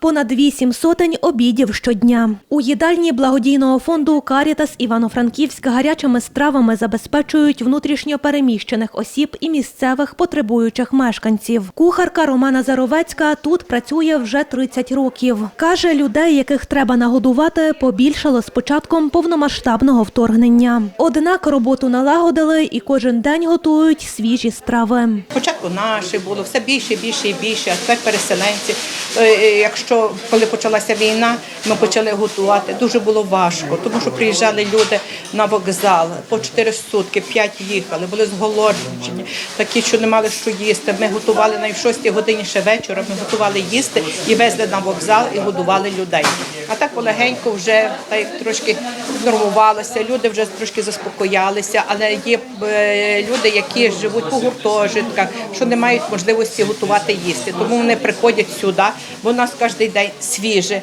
Понад вісім сотень обідів щодня. У їдальні благодійного фонду Карітас Івано-Франківськ гарячими стравами забезпечують внутрішньо переміщених осіб і місцевих потребуючих мешканців. Кухарка Романа Заровецька тут працює вже 30 років. Каже, людей, яких треба нагодувати, побільшало з початком повномасштабного вторгнення. Однак роботу налагодили і кожен день готують свіжі страви. Спочатку наші було все більше, більше і більше, а тепер переселенці. Е, Якщо коли почалася війна, ми почали готувати. Дуже було важко, тому що приїжджали люди на вокзал по 4 сутки, 5 їхали, були зголоджені, такі, що не мали що їсти. Ми готували в 6 годині ще вечора. Ми готували їсти і везли на вокзал і годували людей. А так полегенько вже так трошки нормувалося. Люди вже трошки заспокоялися, але є е, люди, які живуть по гуртожитках, що не мають можливості готувати їсти. Тому вони приходять сюди, бо нас кожен день свіже,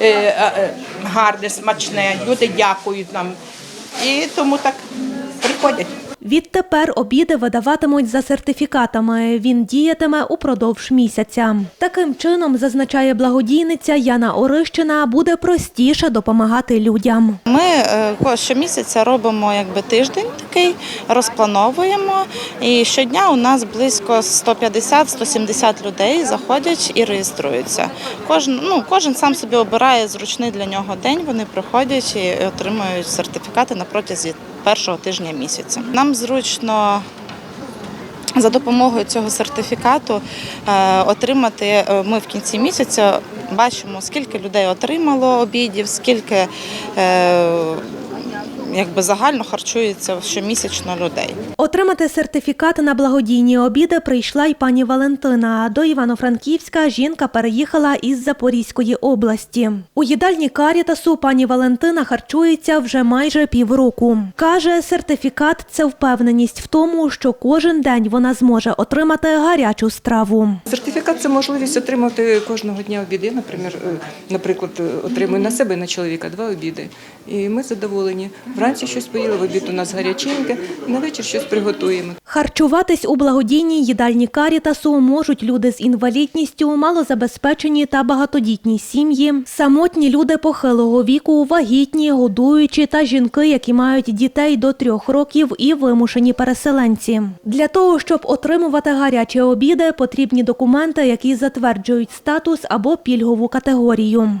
е, е, гарне, смачне. Люди дякують нам. І тому так приходять. Відтепер обіди видаватимуть за сертифікатами. Він діятиме упродовж місяця. Таким чином, зазначає благодійниця Яна Орищина, буде простіше допомагати людям. Ми е, щомісяця робимо якби тиждень такий, розплановуємо. І щодня у нас близько 150-170 людей заходять і реєструються. Кожен, ну, кожен сам собі обирає зручний для нього день. Вони приходять і отримують сертифікати на протязі першого тижня місяця. Нам зручно за допомогою цього сертифікату е, отримати е, ми в кінці місяця бачимо, скільки людей отримало обідів, скільки е, якби загально харчується щомісячно людей. Отримати сертифікат на благодійні обіди прийшла й пані Валентина. До Івано-Франківська жінка переїхала із Запорізької області. У їдальні Карітасу пані Валентина харчується вже майже півроку. Каже, сертифікат це впевненість в тому, що кожен день вона зможе отримати гарячу страву. Сертифікат це можливість отримати кожного дня обіди. Наприклад, е, наприклад, е, отримую на себе і на чоловіка два обіди. І ми задоволені. Вранці щось поїли, в обід у нас гаряченьке, на вечір щось приготуємо. Харчуватись у благодійній їдальні Карітасу можуть люди з інвалідністю, малозабезпечені та багатодітні сім'ї, самотні люди похилого віку, вагітні, годуючі та жінки, які мають дітей до трьох років і вимушені переселенці. Для того, щоб отримувати гарячі обіди, потрібні документи, які затверджують статус або пільгову категорію.